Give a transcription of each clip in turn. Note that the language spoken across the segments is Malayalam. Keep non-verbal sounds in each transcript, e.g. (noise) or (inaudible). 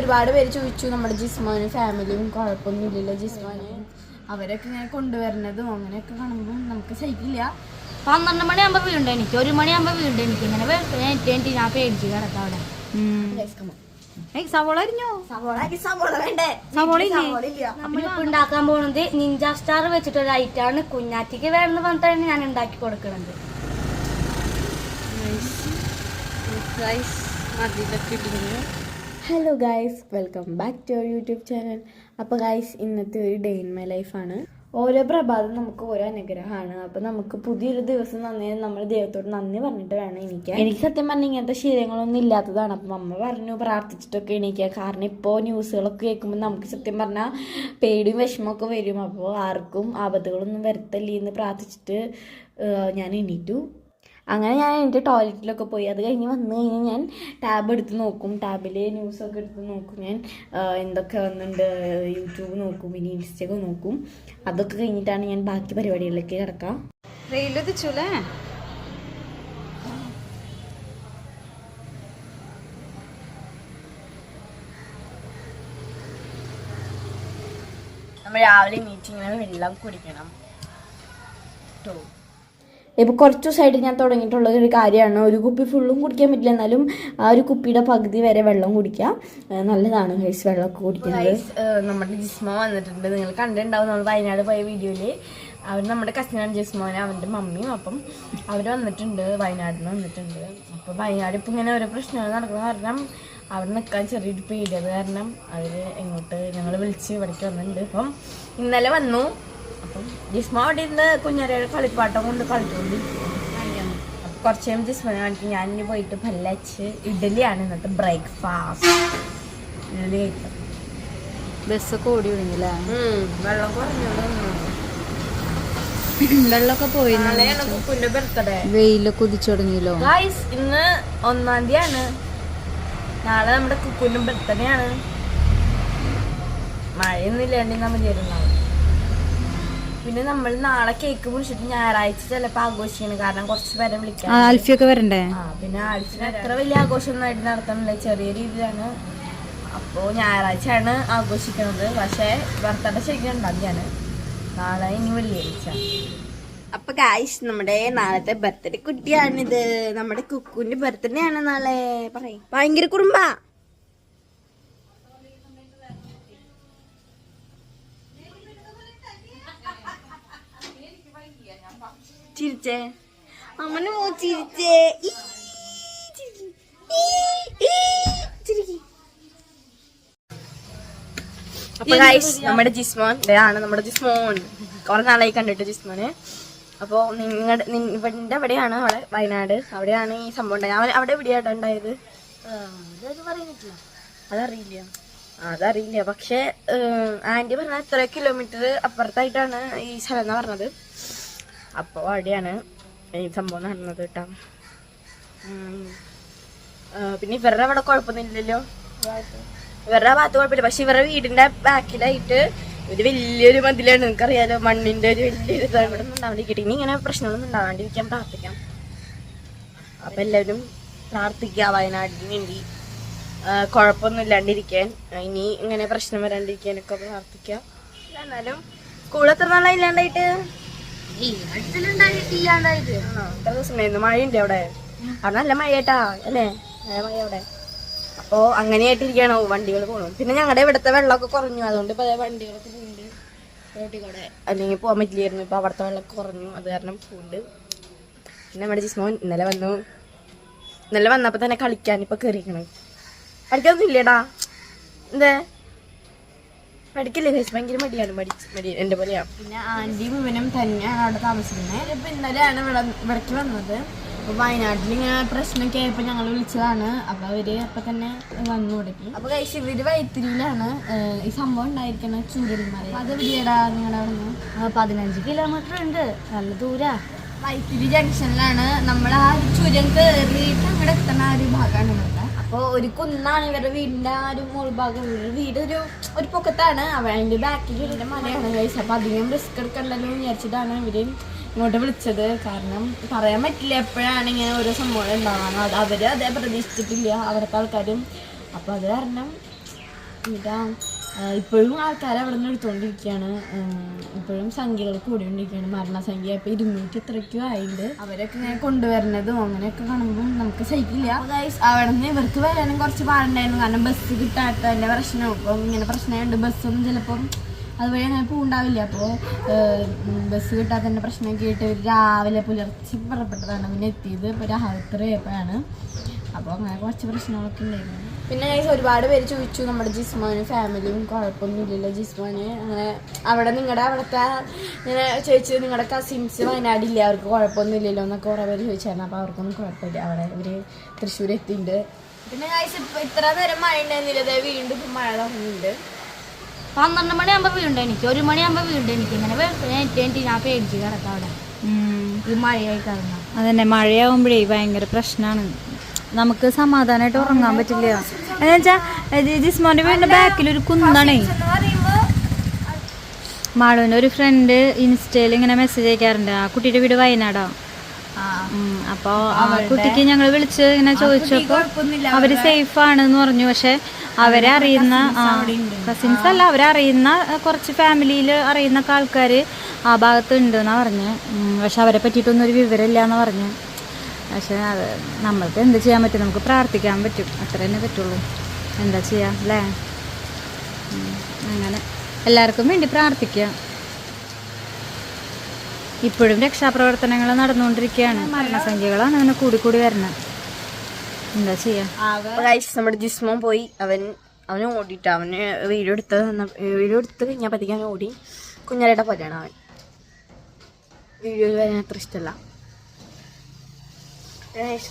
ഒരുപാട് പേര് ചോദിച്ചു. നമ്മുടെ ജിസ്മാനും ഫാമിലിയും കുഴപ്പമൊന്നും ഇല്ലല്ലോ ജിസ്മാന്. അവരൊക്കെ ഇങ്ങനെ കൊണ്ടുവരുന്നതും അങ്ങനെയൊക്കെ കാണുമ്പോൾ നമുക്ക് സഹിക്കില്ല പന്ത്രണ്ട് മണിയാകുമ്പോൾ വീണ്ടും എനിക്ക്. ഒരു മണിയാകുമ്പോൾ വീണ്ടും എനിക്ക്. ഇങ്ങനെ എനിക്ക് ഞാൻ പേടിച്ച് കിടക്കാം അവിടെ. സവോള അരിഞ്ഞോ? സവോള സവോള വേണ്ടേ? സവോള ഇല്ലേ? ഇല്ല. നമ്മളിപ്പോ ഉണ്ടാക്കാൻ പോകുന്നത് നിഞ്ച സ്റ്റാർ വെച്ചിട്ടൊരു ഐറ്റാണ് കുഞ്ഞാറ്റിക്ക് വേണമെന്ന് പറഞ്ഞിട്ടാണ് ഞാൻ ഉണ്ടാക്കി കൊടുക്കുന്നത് hello guys welcome back to our YouTube channel അപ്പോൾ ഗായ്സ് ഇന്നത്തെ ഒരു ഡേ ഇൻ മൈ ലൈഫാണ് ഓരോ പ്രഭാതം നമുക്ക് ഓരോ അനുഗ്രഹമാണ്. അപ്പോൾ നമുക്ക് പുതിയൊരു ദിവസം നന്ദി നമ്മൾ ദൈവത്തോട് നന്ദി പറഞ്ഞിട്ട് വേണം എണീക്കാൻ. എനിക്ക് സത്യം പറഞ്ഞാൽ ഇങ്ങനത്തെ ശീലങ്ങളൊന്നും ഇല്ലാത്തതാണ്. അപ്പം അമ്മ പറഞ്ഞു പ്രാർത്ഥിച്ചിട്ടൊക്കെ എണീക്കുക. കാരണം ഇപ്പോൾ ന്യൂസുകളൊക്കെ കേൾക്കുമ്പോൾ നമുക്ക് സത്യം പറഞ്ഞാൽ പേടിയും വിഷമമൊക്കെ വരും. അപ്പോൾ ആർക്കും ആപത്തുകളൊന്നും വരുത്തല്ലേ എന്ന് പ്രാർത്ഥിച്ചിട്ട് ഞാൻ എണീറ്റു. അങ്ങനെ ഞാൻ എന്റെ ടോയ്ലറ്റിലൊക്കെ പോയി. അത് കഴിഞ്ഞ് വന്നു കഴിഞ്ഞാൽ ഞാൻ ടാബ് എടുത്ത് നോക്കും. ടാബിൽ ന്യൂസൊക്കെ എടുത്ത് നോക്കും ഞാൻ. എന്തൊക്കെ വന്നിട്ടുണ്ട് യൂട്യൂബ് നോക്കും പിന്നെ ഇൻസ്റ്റയൊക്കെ നോക്കും. അതൊക്കെ കഴിഞ്ഞിട്ടാണ് ഞാൻ ബാക്കി പരിപാടികളിലേക്ക് കിടക്കാം. റെയിൽ തിച്ചൂലേ നമ്മൾ രാവിലെ മീറ്റിങ്ങിന് വെള്ളം കുടിക്കണം. ഇപ്പോൾ കുറച്ച് ദിവസമായിട്ട് ഞാൻ തുടങ്ങിയിട്ടുള്ള ഒരു കാര്യമാണ്. ഒരു കുപ്പി ഫുള്ളും കുടിക്കാൻ പറ്റില്ല. എന്നാലും ആ ഒരു കുപ്പിയുടെ പകുതി വരെ വെള്ളം കുടിക്കുക ഏഹ് നല്ലതാണ് ഗൈസ് വെള്ളമൊക്കെ കുടിക്കുന്നത്. നമ്മുടെ ജിസ്മ വന്നിട്ടുണ്ട്. നിങ്ങൾ കണ്ടിട്ടുണ്ടാവും നമ്മൾ വയനാട് പോയ വീഡിയോയിൽ അവർ നമ്മുടെ കസിനാണ് ജിസ്മോനെ അവന്റെ മമ്മിയും അപ്പം അവർ വന്നിട്ടുണ്ട് വയനാട്ടിൽ നിന്ന് വന്നിട്ടുണ്ട്. അപ്പോൾ വയനാട് ഇപ്പം ഇങ്ങനെ ഓരോ പ്രശ്നങ്ങൾ നടക്കുന്ന കാരണം അവിടെ നിൽക്കാൻ ചെറിയൊരു പേടിയത് കാരണം അവർ എങ്ങോട്ട് ഞങ്ങൾ വിളിച്ച് ഇവിടേക്ക് വന്നിട്ടുണ്ട്. അപ്പം ഇന്നലെ വന്നു. അപ്പം ജിസ്മ അവിടെ ഇരുന്ന് കുഞ്ഞരയുടെ കളിപ്പാട്ടം കൊണ്ട് കളിച്ചുകൊണ്ടിരിക്കും അപ്പൊ കുറച്ച് കഴിയുമ്പോൾ ജിസ്മനെ കാണിക്കും ഞാൻ ഇനി പോയിട്ട് പല്ലച്ച് ഇഡലിയാണ് ഇന്നത്തെ ബ്രേക്ക്ഫാസ്റ്റ് ഇഡലി കഴിക്കാം ബസ്സൊക്കെ ഓടി ഒഴിഞ്ഞില്ലേ? വെള്ളം കുറഞ്ഞു വെള്ളമൊക്കെ പോയി വെയിൽ കുതിച്ചു ബർത്ത്ഡേ വെയിലൊക്കെ ഉദിച്ചു തുടങ്ങിയല്ലോ ഗായ്സ് ഇന്ന് ഒന്നാം തീയതിയാണ്. നാളെ നമ്മുടെ കുക്കുന്റെ ബർത്ത്ഡേ ആണ്. മഴയൊന്നും ഇല്ലാണ്ട് മതിയായിരുന്നാവും പിന്നെ നമ്മൾ നാളെ കേക്ക് മുറിച്ചിട്ട് ഞായറാഴ്ച ചിലപ്പോ ആഘോഷിക്കണം കാരണം കുറച്ച് പേരെ വിളിക്കാം ആൽഫിയൊക്കെ വരണ്ടേ? ആ പിന്നെ ആഴ്ചയിൽ അത്ര വലിയ ആഘോഷമൊന്നും നടത്തണില്ല. ചെറിയ രീതിയിലാണ്. അപ്പോൾ ഞായറാഴ്ചയാണ് ആഘോഷിക്കുന്നത് പക്ഷേ ഭർത്താവിന്റെ ശരിക്കും ഉണ്ടാക്കിയാണ് നാളെ ഇനി വെള്ളിയാഴ്ച. അപ്പൊ ഗായ്സ് നമ്മുടെ നാളത്തെ ബർത്ത്ഡേ കുട്ടിയാണിത്. നമ്മുടെ കുക്കുവിന്റെ ബർത്ത്ഡേ ആണ് നാളെ. പറയും. ഭയങ്കര കുടുംബ ചിരിച്ചേ. അമ്മനെ പോ ചിരിച്ചേ. അപ്പൊ ഗൈസ് നമ്മുടെ ജിസ്മോൻ ഇതാണ് നമ്മുടെ ജിസ്മോൻ. കുറെ നാളായി കണ്ടിട്ട് ജിസ്മോന്. അപ്പോ നിങ്ങളുടെ ഇവന്റെ എവിടെയാണ് അവിടെ വയനാട്. അവിടെയാണ് ഈ സംഭവം ഉണ്ടായത്. അവൻ അവിടെ എവിടെയാട്ടോ ഉണ്ടായത്? അതറിയില്ല. അതറിയില്ല. പക്ഷെ ആന്റി പറഞ്ഞ എത്ര കിലോമീറ്റർ അപ്പുറത്തായിട്ടാണ് ഈ സ്ഥലം എന്ന് പറഞ്ഞത്. അപ്പോൾ അവിടെയാണ് ഈ സംഭവം നടന്നത് കേട്ടോ. പിന്നെ ഇവരുടെ അവിടെ കുഴപ്പമൊന്നുമില്ലല്ലോ. ഇവരുടെ ഭാഗത്ത് കുഴപ്പമില്ല. പക്ഷെ ഇവരുടെ വീടിന്റെ ബാക്കിലായിട്ട് ഒരു വലിയൊരു മതിലാണ്. നിങ്ങൾക്കറിയാലോ മണ്ണിന്റെ ഒരു വലിയൊരു ഇതാണ് ഇവിടെ ഇനി ഇങ്ങനെ പ്രശ്നങ്ങളൊന്നും ഉണ്ടാവാണ്ടിരിക്കാൻ പ്രാർത്ഥിക്കാം. അപ്പൊ എല്ലാവരും പ്രാർത്ഥിക്കുക വയനാടിന് വേണ്ടി. കുഴപ്പമൊന്നും ഇല്ലാണ്ടിരിക്കാൻ ഇനി ഇങ്ങനെ പ്രശ്നം വരാണ്ടിരിക്കാനൊക്കെ പ്രാർത്ഥിക്കുക എന്നാലും സ്കൂൾ എത്ര നാളായി മഴയുണ്ട് അവിടെ. അവിടെ നല്ല മഴയേട്ടാ അല്ലേ? മഴ അവിടെ. അപ്പോ അങ്ങനെയായിട്ടിരിക്കുകയാണ് വണ്ടികൾ പോകണം പിന്നെ ഞങ്ങളുടെ ഇവിടുത്തെ വെള്ളമൊക്കെ കുറഞ്ഞു. അതുകൊണ്ട് ഇപ്പൊ വണ്ടികളൊക്കെ പോകുന്നുണ്ട് റോട്ടിൽ കൂടെ. അല്ലെങ്കിൽ പോകാൻ പറ്റില്ലായിരുന്നു. ഇപ്പൊ അവിടുത്തെ വെള്ളമൊക്കെ കുറഞ്ഞു. അത് കാരണം പോകുന്നുണ്ട് പിന്നെ നമ്മുടെ ജിസ്മോൻ ഇന്നലെ വന്നു. ഇന്നലെ വന്നപ്പോ തന്നെ കളിക്കാൻ ഇപ്പൊ കയറിക്കണം കളിക്കാനൊന്നും ഇല്ലേടാ. എന്തേ? ചേച്ചി ഭയങ്കര മടിയാണ് മടിച്ച് മടി എന്റെ പോലെയാ പിന്നെ ആന്റിയും ഇവനും തന്നെയാണ് അവിടെ താമസിക്കുന്നത്. ഇപ്പൊ ഇന്നലെയാണ് ഇവിടെ ഇവിടേക്ക് വന്നത്. അപ്പൊ വയനാട്ടിൽ ഇങ്ങനെ പ്രശ്നമൊക്കെ ആയപ്പോ ഞങ്ങൾ വിളിച്ചതാണ്. അപ്പൊ അവർ അപ്പൊ തന്നെ വന്നു തുടങ്ങി അപ്പൊ കഴിച്ച് ഇവർ വൈത്തിരിയിലാണ്. ഈ സംഭവം ഉണ്ടായിരിക്കണ ചൂരന്മാരെ അത് എവിടെയാടാ നിങ്ങളുടെ അവിടെ നിന്ന്? പതിനഞ്ച് കിലോമീറ്റർ ഉണ്ട്. നല്ല ദൂരാ. വൈത്തിരി ജംഗ്ഷനിലാണ് നമ്മൾ ആ ചുരം കയറിയിട്ട് അങ്ങോട്ട് എത്തണ ആ ഒരു ഭാഗമാണ് അപ്പോൾ ഒരു കുന്നാണ് ഇവരുടെ വീടിന്റെ ആ ഒരു മുൾഭാഗം ഇവരുടെ വീട് ഒരു ഒരു പൊക്കത്താണ്. അവ അതിന്റെ ബാക്കിൽ വീടിന്റെ മലയാണ് കഴിച്ചത് അപ്പൊ അധികം റിസ്ക് എടുക്കണ്ടല്ലോ എന്ന് വിചാരിച്ചിട്ടാണ് ഇവർ ഇങ്ങോട്ട് വിളിച്ചത്. കാരണം പറയാൻ പറ്റില്ല എപ്പോഴാണ് ഇങ്ങനെ ഓരോ സംഭവം ഉണ്ടാവാൻ അത് അവർ അതേ പ്രതീക്ഷിച്ചിട്ടില്ല. അവിടുത്തെ ആൾക്കാരും. അപ്പൊ അത് കാരണം ആ, ഇപ്പോഴും ആൾക്കാർ അവിടെ നിന്ന് എടുത്തുകൊണ്ടിരിക്കുകയാണ് ഇപ്പോഴും സംഖ്യകൾ കൂടിക്കൊണ്ടിരിക്കുകയാണ് മരണസംഖ്യ ഇപ്പൊ ഇരുന്നൂറ്റി ഇത്രയ്ക്കും ആയിട്ട് അവരൊക്കെ ഇങ്ങനെ കൊണ്ടുവരുന്നതും അങ്ങനെയൊക്കെ കാണുമ്പോൾ നമുക്ക് സഹിക്കില്ല. അവിടെ നിന്ന് ഇവർക്ക് വരാനും കുറച്ച് പാടുണ്ടായിരുന്നു. കാരണം ബസ് കിട്ടാത്തതിന്റെ പ്രശ്നം. ഇപ്പം ഇങ്ങനെ പ്രശ്നമുണ്ട് ബസ്സൊന്നും ചിലപ്പം അതുവഴി അങ്ങനെ പോകണ്ടാവില്ല അപ്പോൾ ബസ് കിട്ടാത്തതിന്റെ പ്രശ്നമൊക്കെ ആയിട്ട് ഇവർ രാവിലെ പുലർച്ചെ പുറപ്പെട്ടതാണ്. പിന്നെ എത്തിയത് ഇപ്പോൾ രാത്രിയപ്പോഴാണ് അപ്പോൾ അങ്ങനെ കുറച്ച് പ്രശ്നങ്ങളൊക്കെ ഉണ്ടായിരുന്നു. പിന്നെ ഗൈസ് ഒരുപാട് പേര് ചോദിച്ചു നമ്മുടെ ജിസ്മോന് ഫാമിലിയും കുഴപ്പമൊന്നുമില്ലല്ലോ ജിസ്മോന്. അങ്ങനെ അവിടെ നിങ്ങളുടെ അവിടുത്തെ ഇങ്ങനെ ചോദിച്ചു നിങ്ങളുടെ കസിൻസ് വയനാടില്ല അവർക്ക് കുഴപ്പമൊന്നുമില്ലല്ലോ എന്നൊക്കെ കുറേ പേര് ചോദിച്ചായിരുന്നു. അപ്പോൾ അവർക്കൊന്നും കുഴപ്പമില്ല. അവിടെ ഇവർ തൃശ്ശൂർ എത്തിയിട്ടുണ്ട് പിന്നെ ഗൈസ് ഇപ്പോൾ ഇത്ര നേരം മഴ ഉണ്ടായിരുന്നില്ല ദേ വീണ്ടും ഇപ്പം മഴ തുടങ്ങിയിട്ടുണ്ട് പന്ത്രണ്ട് മണിയാകുമ്പോ വീണ്ടും എനിക്ക്. ഒരു മണിയാകുമ്പോ വീണ്ടും എനിക്ക്. ഇങ്ങനെ വെളുപ്പിനെ ഞാൻ പേടിച്ച് കിടക്കാം അവിടെ. ഈ മഴയായി കാരണം അതന്നെ. മഴയാവുമ്പോഴേ ഭയങ്കര പ്രശ്നമാണ് നമുക്ക് സമാധാനമായിട്ട് ഉറങ്ങാൻ പറ്റില്ല എന്നുവെച്ചാ ജിസ്മോന്റെ വീടിന്റെ ബാക്കിൽ ഒരു കുന്നാണേ. മാളുവിന്റെ ഒരു ഫ്രണ്ട് ഇൻസ്റ്റയിൽ ഇങ്ങനെ മെസ്സേജ് അയക്കാറുണ്ട്. ആ കുട്ടിയുടെ വീട് വയനാടാ. ഉം, അപ്പൊ ആ കുട്ടിക്ക് ഞങ്ങൾ വിളിച്ച് ഇങ്ങനെ ചോദിച്ചപ്പോ അവർ സേഫ് ആണെന്ന് പറഞ്ഞു. പക്ഷെ അവരെ അറിയുന്ന കസിൻസ് അല്ല അവരെ അറിയുന്ന കുറച്ച് ഫാമിലിയിൽ അറിയുന്ന ആൾക്കാര് ആ ഭാഗത്ത് ഉണ്ട് എന്നാ പറഞ്ഞു പക്ഷെ അവരെ പറ്റിയിട്ടൊന്നും ഒരു വിവരമില്ല എന്ന് പറഞ്ഞു. പക്ഷെ അത് നമ്മൾക്ക് എന്ത് ചെയ്യാൻ പറ്റും? നമുക്ക് പ്രാർത്ഥിക്കാൻ പറ്റും. അത്ര തന്നെ പറ്റുള്ളൂ. എന്താ ചെയ്യാം അല്ലേ? അങ്ങനെ. എല്ലാവർക്കും വേണ്ടി പ്രാർത്ഥിക്കാം ഇപ്പോഴും രക്ഷാപ്രവർത്തനങ്ങൾ നടന്നുകൊണ്ടിരിക്കുകയാണ്. മരണസംഖ്യകളാണ് അങ്ങനെ കൂടി കൂടി വരുന്നത്. എന്താ ചെയ്യാ? ഗൈസ് നമ്മുടെ ജിസ്മോ പോയി. അവൻ അവന് ഓടിയിട്ട് അവന് വീഡിയോ എടുത്ത് വീഡിയോ എടുത്ത് കഴിഞ്ഞാൽ പതിക്കാൻ ഓടി. കുഞ്ഞാലയുടെ പോലെയാണ് അവൻ. വീഡിയോ വരാൻ അത്ര ഇഷ്ടമല്ല.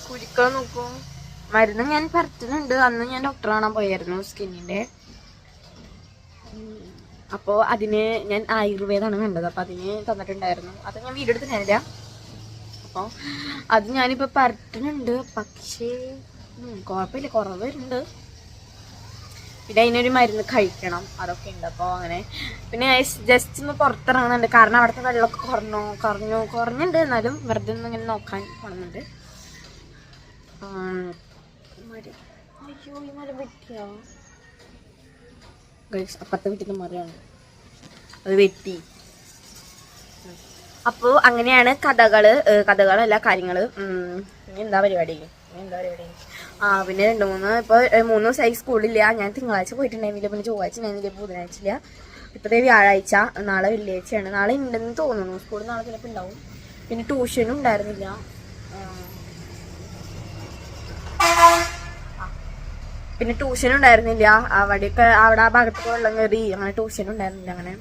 കുരുക്കൾ നോക്കൂ. മരുന്ന് ഞാൻ പരത്തുന്നുണ്ട്. അന്ന് ഞാൻ ഡോക്ടർ കാണാൻ പോയായിരുന്നു സ്കിന്നിന്റെ അപ്പോൾ അതിന് ഞാൻ ആയുർവേദമാണ് കണ്ടത് അപ്പോൾ അതിന് തന്നിട്ടുണ്ടായിരുന്നു. അത് ഞാൻ വീടെടുത്ത് എടുത്തിട്ടില്ല അപ്പോൾ അത് ഞാനിപ്പോൾ പരത്തുന്നുണ്ട്. പക്ഷേ കുഴപ്പമില്ല. കുറവ് വരുന്നുണ്ട്. പിന്നെ അതിനൊരു മരുന്ന് കഴിക്കണം. അതൊക്കെ ഉണ്ട്. അപ്പോൾ അങ്ങനെ. പിന്നെ ജസ്റ്റ് ഒന്ന് പുറത്തിറങ്ങുന്നുണ്ട് കാരണം അവിടുത്തെ വെള്ളമൊക്കെ കുറഞ്ഞു കുറഞ്ഞു കുറഞ്ഞുണ്ട്. എന്നാലും വെറുതെ ഒന്ന് ഇങ്ങനെ നോക്കാൻ പോണുന്നുണ്ട്. അത് വെട്ടി. അങ്ങനെയാണ് കഥകൾ കഥകളല്ല കാര്യങ്ങൾ ഇനി എന്താ പരിപാടി? എന്താ പരിപാടി? ആ പിന്നെ രണ്ട് മൂന്ന് ഇപ്പോൾ മൂന്ന് ദിവസമായി സ്കൂളില്ല. ഞാൻ തിങ്കളാഴ്ച പോയിട്ടുണ്ടായിരുന്നില്ല. പിന്നെ ചൊവ്വാഴ്ച ഉണ്ടായിരുന്നില്ല. ബുധനാഴ്ച ഇല്ല ഇപ്പോഴത്തെ വ്യാഴാഴ്ച നാളെ വെള്ളിയാഴ്ചയാണ്. നാളെ ഉണ്ടെന്ന് തോന്നുന്നു. സ്കൂളിൽ നാളെ ചിലപ്പോ ഉണ്ടാവും. പിന്നെ ട്യൂഷനും ഉണ്ടായിരുന്നില്ല ആ. ആ. പിന്നെ ട്യൂഷൻ ഉണ്ടായിരുന്നില്ല. അവിടെയൊക്കെ അവിടെ ആ ഭാഗത്ത് വെള്ളം കയറി അങ്ങനെ ട്യൂഷൻ ഉണ്ടായിരുന്നില്ല അങ്ങനെ.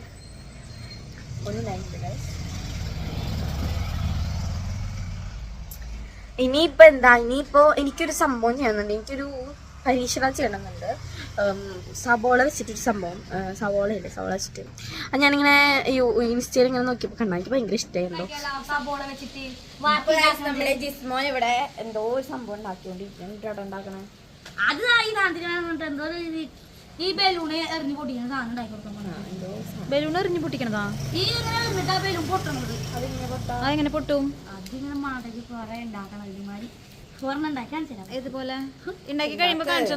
ഇനിയിപ്പോ എന്താ? ഇനിയിപ്പോ എനിക്കൊരു സംഭവം ചെയ്യണമെന്നുണ്ട് എനിക്കൊരു പരീക്ഷണം ചെയ്യണമെന്നുണ്ട് സബോള വെച്ചിട്ടൊരു സംഭവം. ആ, സവോള വെച്ചിട്ട്. അത് ഞാനിങ്ങനെ ഇൻസ്റ്റയിൽ ഇങ്ങനെ നോക്കിയപ്പോൾ കണ്ടാ. എനിക്ക് ഭയങ്കര ഇഷ്ടമായിരുന്നു ജിസ്മോൻ ഇവിടെ എന്തോ ഒരു സംഭവം ഉണ്ടാക്കിക്കൊണ്ടിരിക്കുന്നു. ഉണ്ടാക്കണേ അത് ഈ സാധനത്തിന് എന്തോ ഒരു ഈ ബലൂണ് എറിഞ്ഞു പൊട്ടിക്കുന്ന സാധനം ഉണ്ടാക്കി കൊടുക്കാൻ ബലൂൺ എറിഞ്ഞു പൊട്ടിക്കണതാ? ഈ ഇങ്ങനെ എറിഞ്ഞിട്ട് ആ ബലൂൺ പൊട്ടണത്. അതെങ്ങനെ പൊട്ടും? അതിങ്ങനെ മാടക്ക് കുറെ ഉണ്ടാക്കണം ഇതുമാതിരി. സ്വർണം ഉണ്ടാക്കി കാണിച്ചു ഇതുപോലെ ഉണ്ടാക്കി കഴിയുമ്പോ കാണിച്ചു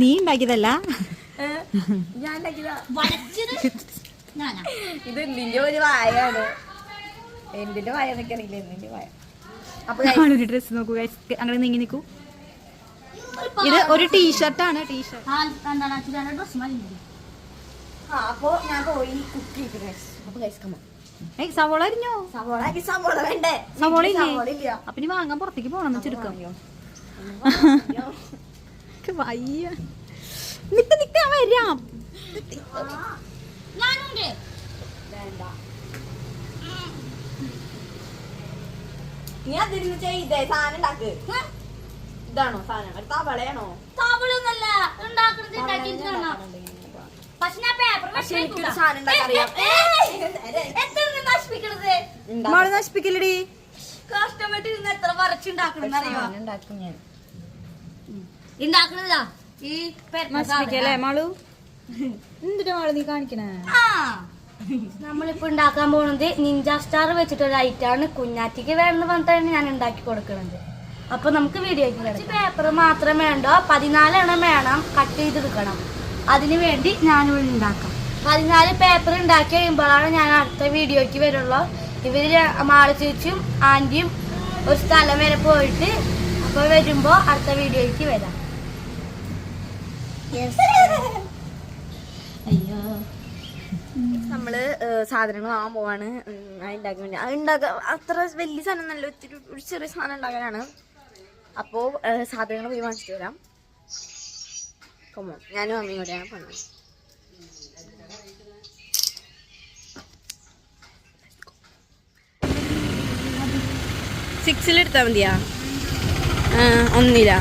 നീ ഉണ്ടാക്കിയതല്ല ഞാൻ ഉണ്ടാക്കിയതാ (laughs) ഇത് എന്തിന്റെ ഒരു വായാണ്. എന്തിന്റെ വായ എന്നൊക്കെ അറിയില്ല എന്തിന്റെ വായ അപ്പൊ ഒരു ഡ്രസ് നോക്കൂ. അങ്ങനെ നീങ്ങി നിൽക്കൂ. ഇത് ഒരു ടീഷർട്ടാണ് ടീഷർട്ട് അപ്പൊ ഞാൻ പോയി കുക്ക് ചെയ്തു. അപ്പൊ സവോള അരിഞ്ഞോ? സവോള സവോള വേണ്ടേ? സവോള വീട്ടിൽ ഇല്ലേ? ഇല്ല. അപ്പൊ ഇനി വാങ്ങാൻ പുറത്തേക്ക് പോണെന്ന് ചുരുക്കം. വയ്യ. നിക്ക് നിക്കാൻ വരാം. ഞാനുണ്ട്. വേണ്ട. നീ അതിരുന്ന് ചെയ്തേ സാധനം ഉണ്ടാക്ക്. ഇതാണോ സാധനം? ഒരു തവളയാണോ തവളൊന്നല്ല ഉണ്ടാക്കുന്നത് പക്ഷെ ഞാൻ പേപ്പർ പക്ഷെ എനിക്കൊരു സാധനം എത്ര നശിപ്പിക്കണത്? മാൾ നശിപ്പിക്കലടി കഷ്ടപ്പെട്ട് ഇരുന്ന് എത്ര വരച്ചുണ്ടാക്കണം അറിയോ ഉണ്ടാക്കണതാ? ഈ നശിപ്പിക്കല്ലേ മാളു? എന്തിനാ മാളു നീ കാണിക്കണേ? ആ. നമ്മളിപ്പോ ഉണ്ടാക്കാൻ പോണത് നിഞ്ച സ്റ്റാർ വെച്ചിട്ടൊരു ഐറ്റാണ് കുഞ്ഞാറ്റിക്ക് വേണമെന്ന് പറഞ്ഞിട്ടാണ് ഞാൻ ഉണ്ടാക്കി കൊടുക്കണത്. അപ്പൊ നമുക്ക് വീഡിയോ പേപ്പർ മാത്രം വേണ്ട? പതിനാലെണ്ണം വേണം. കട്ട് ചെയ്തെടുക്കണം. അതിനു വേണ്ടി ഞാനിവിടെ ഉണ്ടാക്കാം. പതിനാല് പേപ്പർ ഉണ്ടാക്കി കഴിയുമ്പോഴാണ് ഞാൻ അടുത്ത വീഡിയോക്ക് വരുള്ളൂ. ഇവർ മാളി ചേച്ചിയും ആന്റിയും ഒരു സ്ഥലം വരെ പോയിട്ട് അപ്പൊ വരുമ്പോ അടുത്ത വീഡിയോക്ക് വരാം. അയ്യോ. നമ്മൾ സാധനങ്ങൾ വാങ്ങാൻ പോവാണ്. ഉണ്ടാക്കാൻ വേണ്ടി. അത് ഉണ്ടാക്കാൻ അത്ര വലിയ സാധനം നല്ല ഒത്തിരി ഒരു ചെറിയ സാധനം ഉണ്ടാക്കാനാണ് അപ്പോൾ സാധനങ്ങൾ പോയി വാങ്ങിച്ചിട്ട് വരാം. ഞാനും അമ്മയും കൂടെയാണ് പോകുന്നത് സിക്സിൽ എടുത്താൽ മതിയാ? ഒന്നിലാ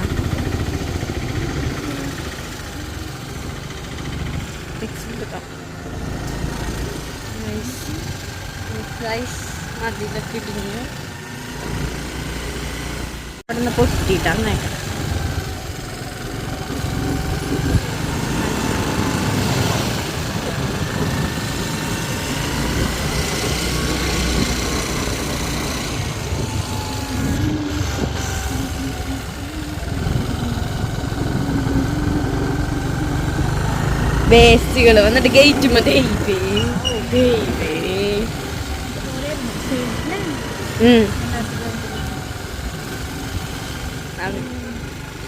സിക്സിൽ എടുക്കാം റൈസ് അതിലൊക്കെ ഇടിഞ്ഞു അവിടെ നിന്ന് പൊട്ടിയിട്ടാണ് വേസ്റ്റുകൾ വന്നിട്ട് ഗേറ്റ് മതി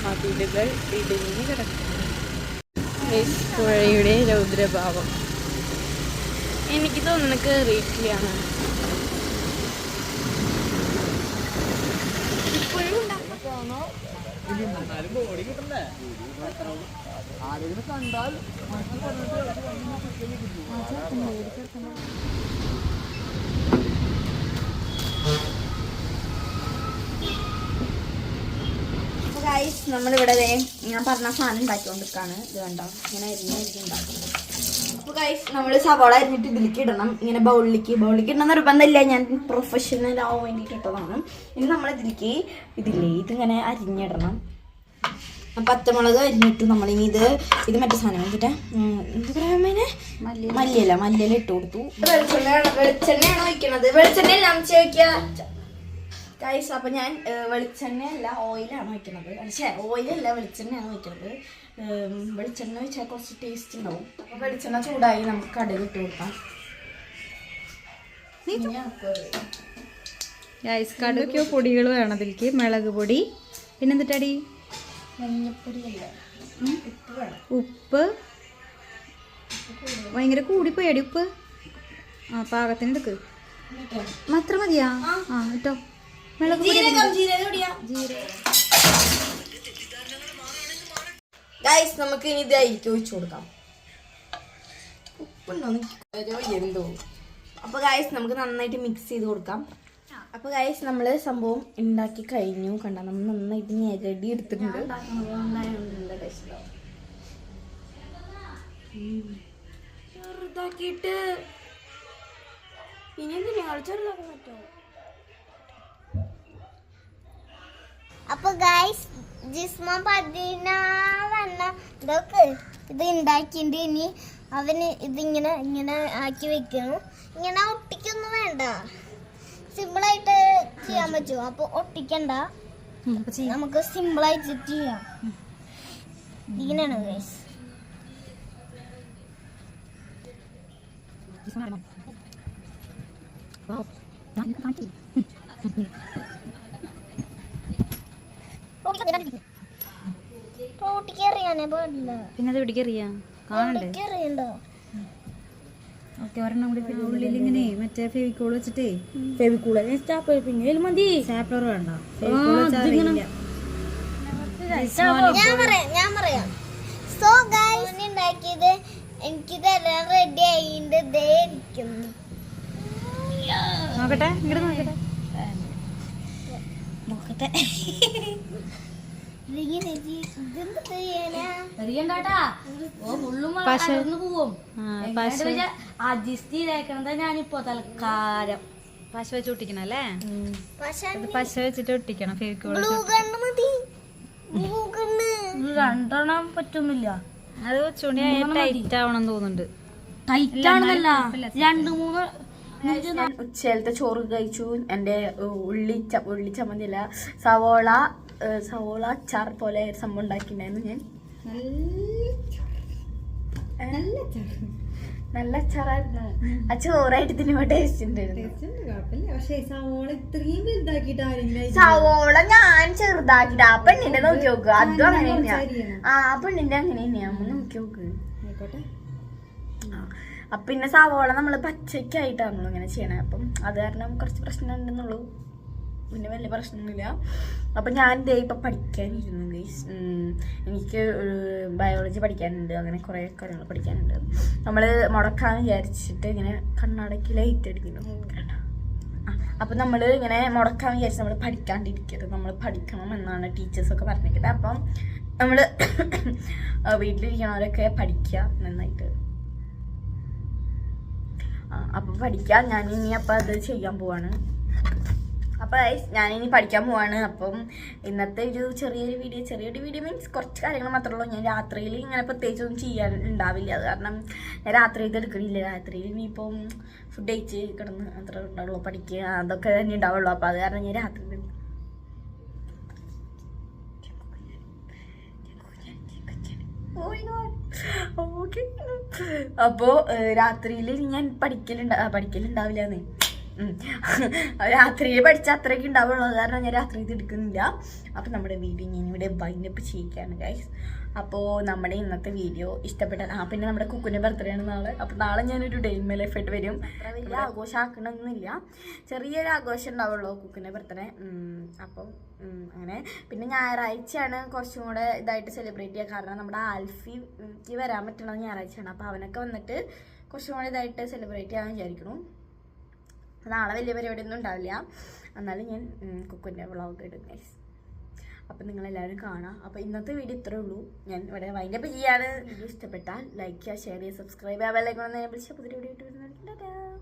മതിലുകൾ ഇടിഞ്ഞ് കിടക്കുന്നു. പുഴയുടെ രൗദ്രഭാവം. എനിക്ക് തോന്നുന്നു കേറിയിട്ടില്ലാണ്. ആരെങ്കിലും ഉണ്ടാകുന്നു ഗൈസ് നമ്മളിവിടെ ഞാൻ പറഞ്ഞ സാധനം ഉണ്ടാക്കിക്കൊണ്ടിരിക്കാണ്. ഇത് കണ്ടോ? ഇങ്ങനെ അരിഞ്ഞ് അരിഞ്ഞ് ഉണ്ടാക്കുന്നത് അപ്പോൾ ഗൈസ് നമ്മൾ സവാള അരിഞ്ഞിട്ട് ഇതിലേക്ക് ഇടണം. ഇങ്ങനെ ബൗളിലേക്ക്. ബൗളിലേക്ക് ഇടണം നിർബന്ധമില്ല ഞാൻ പ്രൊഫഷണൽ ആവാൻ വേണ്ടിയിട്ട് ഇനി നമ്മൾ ഇതിലേക്ക് ഇതില്ലേ ഇതിങ്ങനെ അരിഞ്ഞിടണം. പച്ചമുളക് അരിഞ്ഞിട്ട് നമ്മൾ ഇനി ഇത് ഇത് മറ്റേ സാധനം എന്നിട്ട് എന്താ പറയാ മേനെ മല്ലിയല്ല മല്ലിയല ഇട്ട് കൊടുത്തു. വെളിച്ചെണ്ണ വെളിച്ചെണ്ണയാണോ വയ്ക്കണത് വെളിച്ചെണ്ണ എല്ലാം ഗൈസ് അപ്പൊ ഞാൻ വെളിച്ചെണ്ണയല്ല ഓയിലാണ് വെക്കുന്നത് പക്ഷേ ഓയിലല്ല വെളിച്ചെണ്ണയാണ് വെക്കുന്നത് വെളിച്ചെണ്ണ വെച്ചാൽ കുറച്ച് ടേസ്റ്റ് ഉണ്ടാവും. അപ്പൊ വെളിച്ചെണ്ണ ചൂടായി നമുക്ക് കടുക് ഇട്ട് കൊടുക്കാം. ഗൈസ് കടുക്കോ പൊടികൾ വേണം അതിലേക്ക് മുളക് പൊടി. പിന്നെന്തിട്ടടി? ഉപ്പ് ഭയങ്കര കൂടിപ്പോയി അടി ഉപ്പ്. ആ പാകത്തിന് എടുക്ക് മാത്രം മതിയാ? ആ. കേട്ടോ മുളക് ഗൈസ് നമുക്ക് ഇനി ഇത് അരിക്ക് ഒഴിച്ചു കൊടുക്കാം. ഉപ്പുണ്ടോ? എന്തോ. അപ്പൊ ഗൈസ് നമുക്ക് നന്നായിട്ട് മിക്സ് ചെയ്ത് കൊടുക്കാം. അപ്പൊ ഗൈസ് നമ്മൾ സംഭവം ഉണ്ടാക്കി കഴിഞ്ഞു. കണ്ട? നമ്മൾ നന്നായിട്ട് ഞെരടി എടുത്തിട്ടുണ്ട്. ചെറുതാക്കിയിട്ട് ഇനി എന്ത് ഞങ്ങൾ ചെറുതാക്കാൻ പറ്റുമോ? അപ്പൊ ഗൈസ് ജിസ്മ പതിനാറെണ്ണ ഇതൊക്കെ ഇത് ഉണ്ടാക്കിണ്ട് ഇനി അവന് ഇതിങ്ങനെ ഇങ്ങനെ ആക്കി വെക്കുന്നു. ഇങ്ങനെ ഒട്ടിക്കൊന്നും വേണ്ട. സിമ്പിളായിട്ട് ചെയ്യാൻ പറ്റുമോ? അപ്പൊ ഒട്ടിക്കണ്ട. നമുക്ക് സിമ്പിൾ ആയിട്ട് ചെയ്യാം ഇങ്ങനെയാണ് ഗൈസ് പിന്നെ അത് പിടിക്ക് കാണണ്ടേ? കാണണ്ടേ ഓക്കെ ഒരെണ്ണം കൂടി ഉള്ളിൽ ഇങ്ങനെ മറ്റേ ഫെവിക്കോൾ വെച്ചിട്ടേ. ഫെവിക്കൂള. സ്റ്റാപ്പ് പിന്നെ മതി. സ്റ്റാപ്ലർ വേണ്ട. ഫെവിക്കോൾ ഞാൻ പറയാം ഞാൻ പറയാം. സോ ഗൈസ് ഉണ്ടാക്കിയത് എനിക്ക് തരാൻ റെഡി ആയിണ്ട്. ദേ ഇരിക്കുന്നു. നോക്കട്ടെ ഇങ്ങോട്ട് നോക്കട്ടെ. നോക്കട്ടെ. അഡ്ജസ്റ്റ് ചെയ്തേക്കണത് ഞാനിപ്പോ തൽക്കാലം. പശ വെച്ച് ഒട്ടിക്കണം അല്ലേ? പശ വെച്ചിട്ട് ഒട്ടിക്കണം ഫെവിക്കോൾ രണ്ടെണ്ണം പറ്റുന്നില്ല. അത് വെച്ചുകൊണ്ട് ടൈറ്റ് ആവണം തോന്നുന്നുണ്ട്. ടൈറ്റ് ആണെന്നല്ല രണ്ട് മൂന്ന് ഉച്ചയിലത്തെ ചോറ് കഴിച്ചു. എന്റെ ഉള്ളി ഉള്ളി ചമ്മന്തില്ല സവോള സവോള അച്ചാർ പോലെ ഒരു സംഭവം ഉണ്ടാക്കിയിട്ടുണ്ടായിരുന്നു ഞാൻ. നല്ല നല്ല അച്ചാറായിരുന്നു. ആ ചോറായിട്ട് തിന്നുമ്പോ ടേസ്റ്റ് ഉണ്ടായിരുന്നു. സവോള ഞാൻ ചെറുതാക്കിട്ട് ആ പെണ്ണിന്റെ നോക്കി നോക്ക്. അതും അങ്ങനെ തന്നെയാ ആ ആ പെണ്ണിന്റെ അങ്ങനെ തന്നെയാ നോക്കി നോക്ക്. അപ്പൊ പിന്നെ സവോള നമ്മൾ പച്ചക്കായിട്ടാണല്ലോ ഇങ്ങനെ ചെയ്യണേ. അപ്പം അത് കാരണം കുറച്ച് പ്രശ്നം ഉണ്ടെന്നുള്ളൂ പിന്നെ വലിയ പ്രശ്നമൊന്നുമില്ല. അപ്പം ഞാൻ ദേ ഇപ്പം പഠിക്കാനിരുന്നു ഗൈസ് എനിക്ക് ബയോളജി പഠിക്കാനുണ്ട് അങ്ങനെ കുറേ കാര്യങ്ങൾ പഠിക്കാനുണ്ട്. നമ്മൾ മുടക്കാൻ വിചാരിച്ചിട്ട് ഇങ്ങനെ കണ്ണടക്കി ലൈറ്റ് അടിക്കുന്നു. അപ്പം നമ്മൾ ഇങ്ങനെ മുടക്കാൻ വിചാരിച്ച് നമ്മൾ പഠിക്കാണ്ടിരിക്കരുത്. നമ്മൾ പഠിക്കണം എന്നാണ് ടീച്ചേഴ്സൊക്കെ പറഞ്ഞിരിക്കുന്നത്. അപ്പം നമ്മൾ വീട്ടിലിരിക്കണവരൊക്കെ പഠിക്കുക നന്നായിട്ട്. അപ്പോൾ അപ്പം പഠിക്കാം. ഞാൻ ഇനി അപ്പം അത് ചെയ്യാൻ പോവാണ്. അപ്പം ഞാനിനി പഠിക്കാൻ പോവാണ് അപ്പം ഇന്നത്തെ ഒരു ചെറിയൊരു വീഡിയോ ചെറിയൊരു വീഡിയോ മീൻസ് കുറച്ച് കാര്യങ്ങൾ മാത്രമേ ഉള്ളൂ ഞാൻ രാത്രിയിൽ ഇങ്ങനെ പ്രത്യേകിച്ചൊന്നും ചെയ്യാൻ ഉണ്ടാവില്ല അത് കാരണം ഞാൻ രാത്രി ഇത് എടുക്കണില്ല രാത്രിയിൽ ഇപ്പം ഫുഡ് കഴിച്ച് കിടന്ന് അത്ര ഉണ്ടാവുള്ളൂ പഠിക്കുക അതൊക്കെ തന്നെ ഉണ്ടാവുള്ളൂ അപ്പം അത് കാരണം ഞാൻ രാത്രി ഇത് എടുക്കും. Oh my God. Okay. അപ്പോ രാത്രിയിൽ ഞാൻ പഠിക്കലുണ്ടാ പഠിക്കലുണ്ടാവില്ല പഠിക്കലുണ്ടാവില്ലെന്നേ (laughs) രാത്രിയിൽ പഠിച്ച അത്രയ്ക്ക് ഉണ്ടാവുള്ളൂ. കാരണം ഞാൻ രാത്രി ഇത് എടുക്കുന്നില്ല. അപ്പോൾ നമ്മുടെ വീഡിയോ ഞാൻ ഇവിടെ വൈൻഡപ്പ് ചെയ്യിക്കുകയാണ് ഗൈസ് അപ്പോൾ നമ്മുടെ ഇന്നത്തെ വീഡിയോ ഇഷ്ടപ്പെട്ട ആ പിന്നെ നമ്മുടെ കുക്കുന്റെ ബർത്ത്ഡേ ആണ് നാളെ. അപ്പോൾ നാളെ ഞാനൊരു ഡേ ഇൻ മൈ ലൈഫ് ആയിട്ട് വരും. വലിയ ആഘോഷമാക്കണമെന്നില്ല ചെറിയൊരു ആഘോഷം ഉണ്ടാവുള്ളൂ കുക്കുന്റെ ബർത്ത്ഡേ അപ്പം അങ്ങനെ. പിന്നെ ഞായറാഴ്ചയാണ് കുറച്ചും കൂടെ ഇതായിട്ട് സെലിബ്രേറ്റ് ചെയ്യുക. കാരണം നമ്മുടെ ആൽഫിക്ക് വരാൻ പറ്റണത് ഞായറാഴ്ചയാണ്. അപ്പോൾ അവനൊക്കെ വന്നിട്ട് കുറച്ചും കൂടെ ഇതായിട്ട് സെലിബ്രേറ്റ് ചെയ്യാൻ വിചാരിക്കുന്നു. നാളെ വലിയ പരിപാടിയൊന്നും ഉണ്ടാവില്ല. എന്നാലും ഞാൻ കുക്കുന്റെ വ്ളോഗ് ഇടും ഗൈസ് അപ്പം നിങ്ങളെല്ലാവരും കാണാം. അപ്പോൾ ഇന്നത്തെ വീഡിയോ ഇത്രേ ഉള്ളൂ. ഞാൻ ഇവിടെ വൈൻഡപ്പ് ചെയ്യാണ്. വീഡിയോ ഇഷ്ടപ്പെട്ടാൽ ലൈക്ക് ചെയ്യുക ഷെയർ ചെയ്യുക സബ്സ്ക്രൈബ് ചെയ്യാൻ ബെല്ലൈക്കണമെന്ന് ഞാൻ വിളിച്ച പുതിയ വീഡിയോ ഇട്ട് വരുന്നുണ്ട്